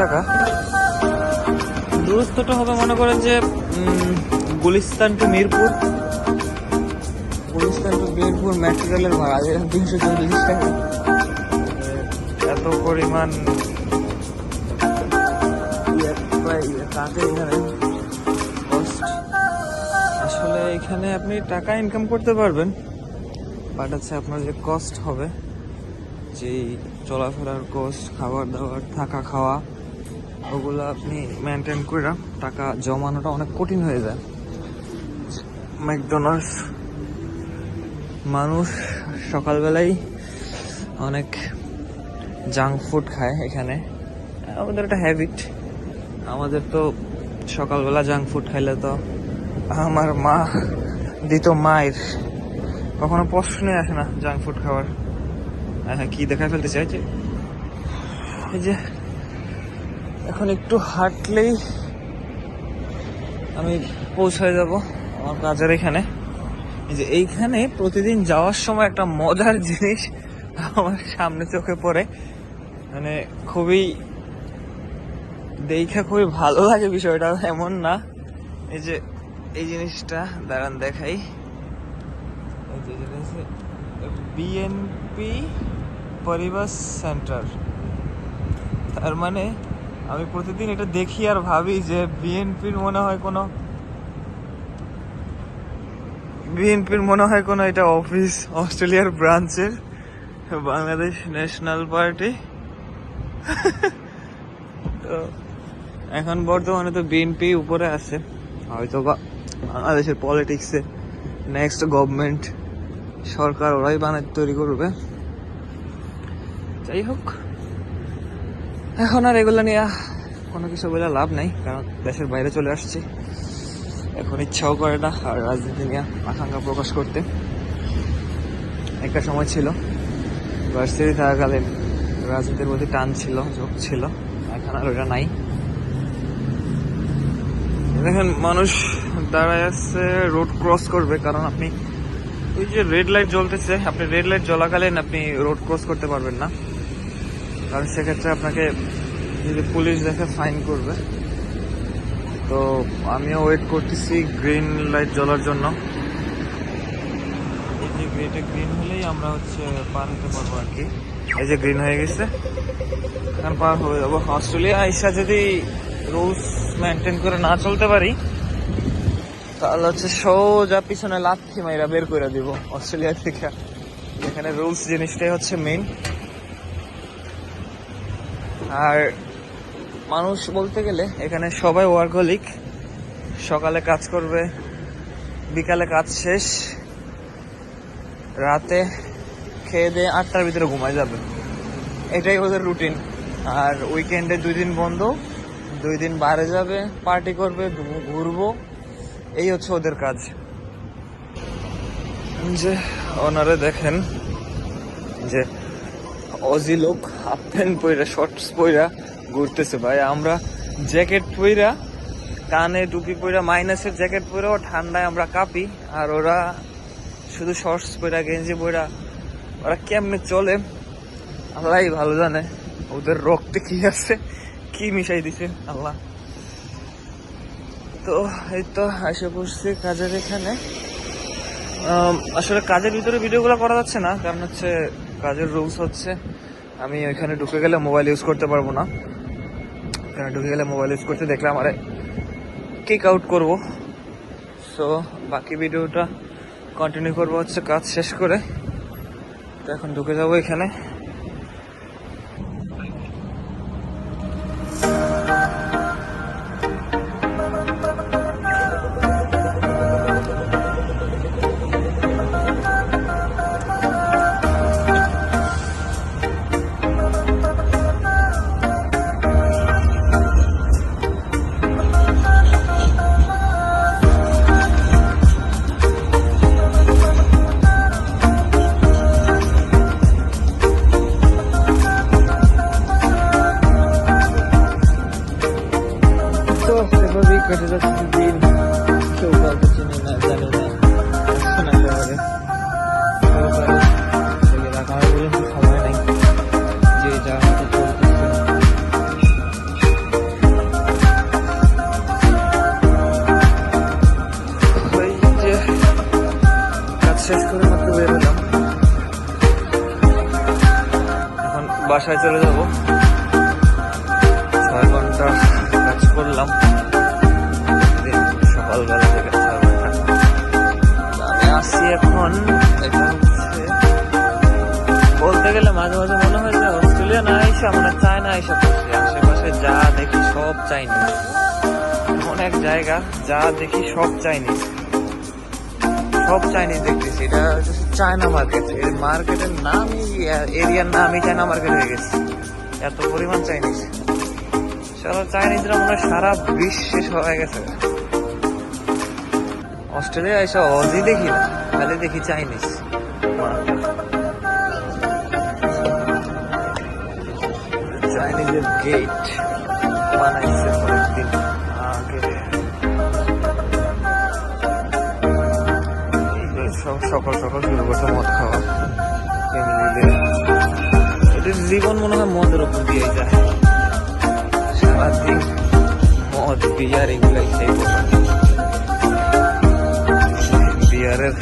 টাকা। দূরত্বটা হবে মনে করেন যে Gulistan to Mirpur. Gulistan to Mirpur metro রেলের ভাড়া যেরকম তিনশো চল্লিশ টাকা। এত পরিমাণ আসলে এখানে আপনি টাকা ইনকাম করতে পারবেন বাট হচ্ছে আপনার যে কস্ট হবে যেই চলাফেরার কস্ট খাবার দাবার থাকা খাওয়া ওগুলো আপনি মেনটেন করে টাকা জমানোটা অনেক কঠিন হয়ে যায়। ম্যাকডোনাল্ডস মানুষ সকালবেলায় অনেক জাঙ্ক ফুড খায় এখানে। আমাদের একটা হ্যাবিট আমাদের তো সকালবেলা জাঙ্ক ফুড খাইলে তো আমার মা, দিত মায়ের। কখনো প্রশ্নই আসে না জাঙ্ক ফুড খাওয়ার। হ্যাঁ কি দেখা ফেলতে চাইছে? এই যে এখন একটু হাঁটলেই আমি পৌঁছায় যাব আমার কাজের এখানে। যে এইখানে প্রতিদিন যাওয়ার সময় একটা মজার জিনিস আমার সামনে চোখে পড়ে। মানে খুবই দেখে খুবই ভালো লাগে বিষয়টা, এমন না। এই যে এই জিনিসটা, দাঁড়ান দেখাই। বিএনপি পরিবার সেন্টার তার মানে আমি প্রতিদিন এটা দেখি আর ভাবি যে বিএনপির মনে হয় কোনো বিএনপির মনে হয় কোনো এটা অফিস, অস্ট্রেলিয়ার ব্রাঞ্চের, বাংলাদেশ ন্যাশনাল পার্টি। তো এখন বর্তমানে তো বিএনপি উপরে আছে। হয়তো বা বাংলাদেশের পলিটিক্সে নেক্সট গভর্নমেন্ট সরকার ওরাই বানাতে তৈরি করবে। যাই হোক। এখন আর এগুলো নিয়ে কোনো কিছু বলে লাভ নাই, কারণ দেশের বাইরে চলে আসছি। এখন ইচ্ছাও করে না, আর রাজনীতি নিয়ে আকাঙ্ক্ষা প্রকাশ করতে। একটা সময় ছিল ভার্সিটি থাকাকালীন রাজনীতির প্রতি টান ছিল যোগ ছিল, এখন আর ওটা নাই। দেখেন, মানুষ দাঁড়ায় আছে রোড ক্রস করবে, কারণ আপনি ওই যে রেড লাইট জ্বলতেছে, আপনি রেড লাইট জ্বলাকালীন আপনি রোড ক্রস করতে পারবেন না। কারণ সেক্ষেত্রে আপনাকে যদি পুলিশ দেখে ফাইন করবে। তো আমিও ওয়েট করতেছি গ্রিন লাইট জ্বলার জন্য। এই যে গ্রেটে গ্রিন হলেই আমরা হচ্ছে পার হতে পারব আর কি। এই যে গ্রিন হয়ে গেছে। এখন পার হয়ে যাব। অস্ট্রেলিয়া আইসা যদি রুলস মেনটেন করে না চলতে পারি তাহলে হচ্ছে সোজা পিছনে লাথি মাইরা বের করে দিব অস্ট্রেলিয়া থেকে। এখানে রুলস জিনিসটাই হচ্ছে মেইন আর মানুষ বলতে গেলে এখানে সবাই ওয়ার্কহলিক সকালে কাজ করবে, বিকালে কাজ শেষ, রাতে খেয়ে দিয়ে আটটার ভিতরে ঘুমায় যাবে। এটাই ওদের রুটিন আর উইকেন্ডে দুই দিন বন্ধ, দুই দিন বাইরে যাবে পার্টি করবে ঘুরবো। এই হচ্ছে ওদের কাজ। যে ওনারে দেখেন যে অজি লোক, হাফ প্যান্ট পইরা শর্টস পইরা ঘুরতেছে ভাই। আমরা জ্যাকেট পইরা, কানে টুপি পইরা মাইনাসের জ্যাকেট পইরাও ঠান্ডায় আমরা কাঁপি। আর ওরা শুধু শর্টস পইরা, গেঞ্জি পইরা, ওরা কেমনে চলে? আল্লাহ ভালো জানে। ওদের রক্তে কি আছে, কি মিশাই দিছে, আল্লাহ। তো এই তো এসে পড়ছি কাজের এখানে। আসলে কাজের ভিতরে ভিডিওগুলো করা যাচ্ছে না, কারণ হচ্ছে কাজের রুলস হচ্ছে। আমি ওইখানে ঢুকে গেলে মোবাইল ইউজ করতে পারব না। এখানে ঢুকে গেলে মোবাইল ইউজ করতে দেখলাম, আরে কিক আউট করব। সো বাকি ভিডিওটা কন্টিনিউ করব হচ্ছে কাজ শেষ করে। তো এখন ঢুকে যাব এখানে। বাসায় চলে যাব। ছয় ঘণ্টা কাজ করলাম। সকালবেলা থেকে ছয় ঘণ্টা আমি আসছি এখন বলতে গেলে মাঝে মাঝে মনে হয় যে অস্ট্রেলিয়া না এসে আমরা চায়না এসে পড়ছি আশেপাশে যা দেখি সব চাইনিজ। এমন এক জায়গা, যা দেখি সব চাইনিজ। সব চাইনিজ দেখতেছি। এটা চায়না মার্কেট এই মার্কেটের নামই এরিয়ার নামই চায়না মার্কেট হয়ে গেছে। এত পরিমাণ চাইনিজ চলো চাইনিজরা মনে সারা বিশ্বে হয়ে গেছে। অস্ট্রেলিয়া এসে অজি দেখি না, খালি দেখি চাইনিজ চাইনিজের গেট বানাইছে। সকাল সকাল শুরু করছে মদ খাওয়া। ফ্যামিলিদের এদের জীবন মনে হয় মদের উপর দিয়ে যায়। সারাদিন মদ বিয়ার এগুলাই সেই বিয়ারের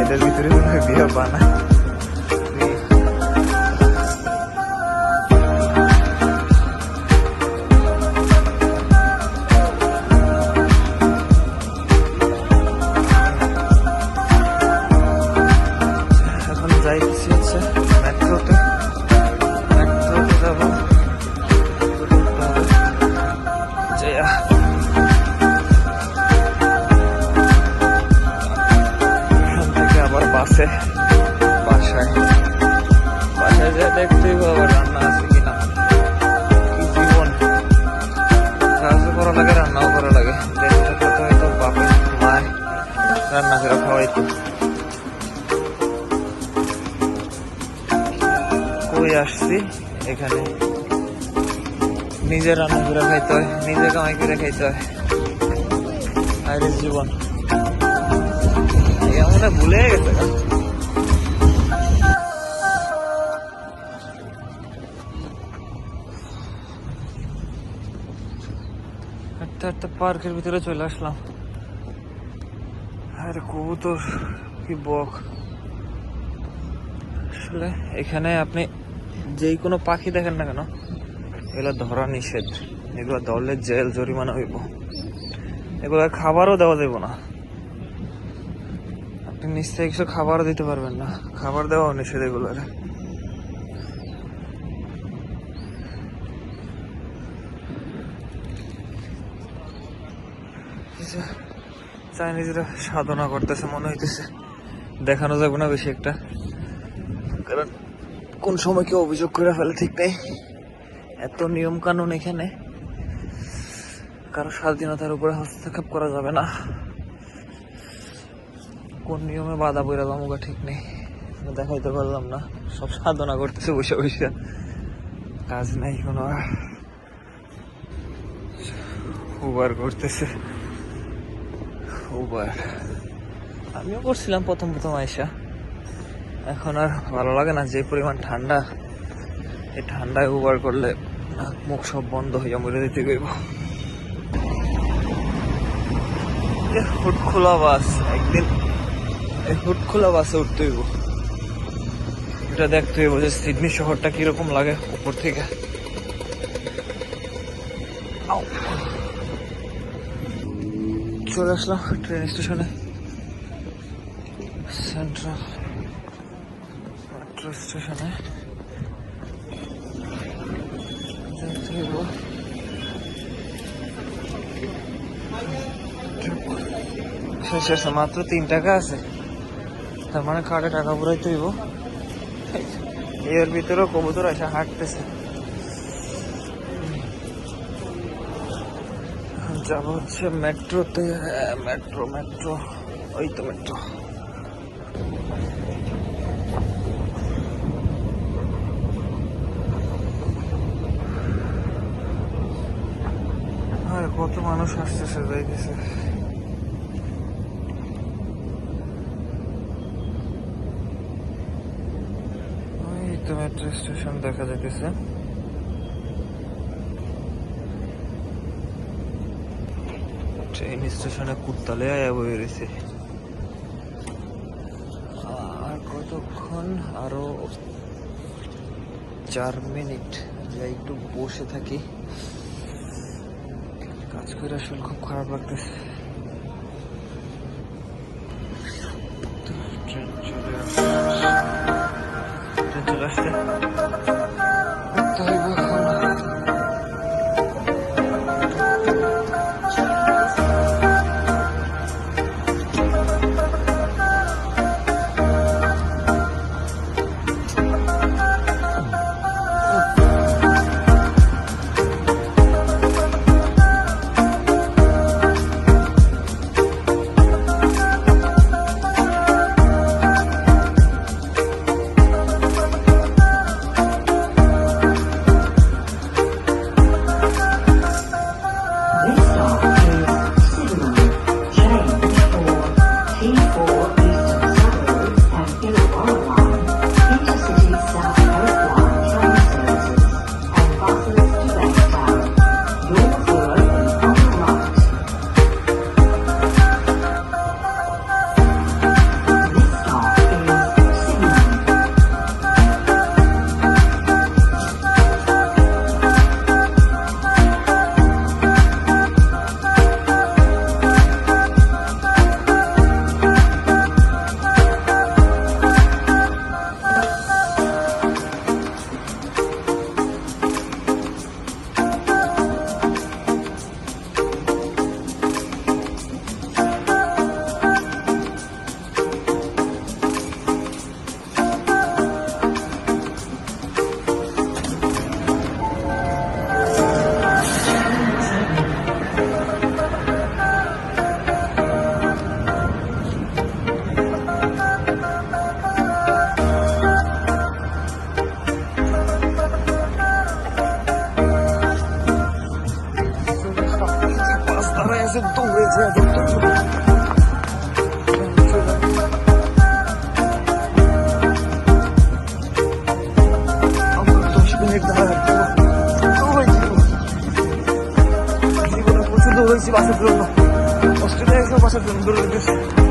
এটার ভিতরে মনে হয় বিয়ার বানায়। এখন যাইতেছি হচ্ছে কই আসছি এখানে। নিজে রান্না করে খাইতে হয়, নিজে কামাই করে খাইতে হয়। আরে জীবন। এমন ভুলে গেছে হাঁটতে পার্কের ভিতরে চলে আসলাম। আরে কবুতর, কি বক। আসলে এখানে আপনি যেই কোনো পাখি দেখেন না কেন, এগুলো ধরা নিষেধ। এগুলো ধরলে জেল, জরিমানা হইব। এগুলো খাবারও দেওয়া যাবে না। আপনি নিশ্চয়ই কিছু খাবারও দিতে পারবেন না। খাবার দেওয়া নিষেধ এগুলোর। চাইনিজরা সাধনা করতেছে, মনে হইতেছে। দেখানো যাবে না বেশি একটা। কারণ কোন সময় কেউ অভিযোগ করে ফেলে, ঠিক নেই। এত নিয়ম কানুন এখানে। কারও স্বাধীনতার উপরে হস্তক্ষেপ করা যাবে না। কোন নিয়মে বাধা বইরা বামুকা ঠিক নেই। দেখাইতে পারলাম না। সব সাধনা করতেছে, বসে বসে। কাজ নাই কোনো উবার করতেছে। উবার। আমিও করছিলাম প্রথম প্রথম আইসা। এখন আর ভালো লাগে না, যে পরিমাণ ঠান্ডা, এই ঠান্ডায় উবার করলে মুখ সব বন্ধ হয়ে মরে দিতে গইব হুট খোলা বাস, একদিন এই হুট খোলা বাসে উঠতে হইব। এটা দেখতে হইব যে সিডনি শহরটা কীরকম লাগে উপর থেকে। চলে আসলাম ট্রেন স্টেশনে। সেন্ট্রাল। আছে মাত্র তিন টাকা আছে। তার মানে কার্ডে টাকা পুরাইতে হইব। এর ভিতরেও কবুতর এসে হাঁটতেছে। যাব হচ্ছে মেট্রোতে মেট্রো মেট্রো ওই তো মেট্রো কত মানুষ আসতেছে যাইতেছে মেট্রো স্টেশন দেখা যাইতেছে। ট্রেন স্টেশনে কুত্তালে আয়া বয়ে রয়েছে আর কতক্ষণ? আরও চার মিনিট। যাই একটু বসে থাকি। করে আসলে খুব খারাপ লাগতেছে চলে আসছে başa durun. Oskar Ezo başa durun. Durun.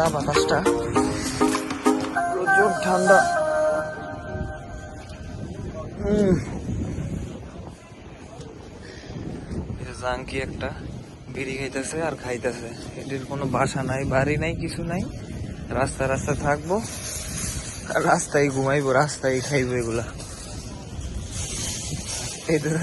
ঠান্ডা বাতাসটা। প্রচুর ঠান্ডা। জাঙ্কি একটা বিড়ি খাইতেছে আর খাইতেছে। এটির কোনো বাসা নাই, বাড়ি নাই, কিছু নাই। রাস্তা রাস্তা থাকব, রাস্তায় ঘুমাইবো, রাস্তায় খাইবো এগুলা। এটির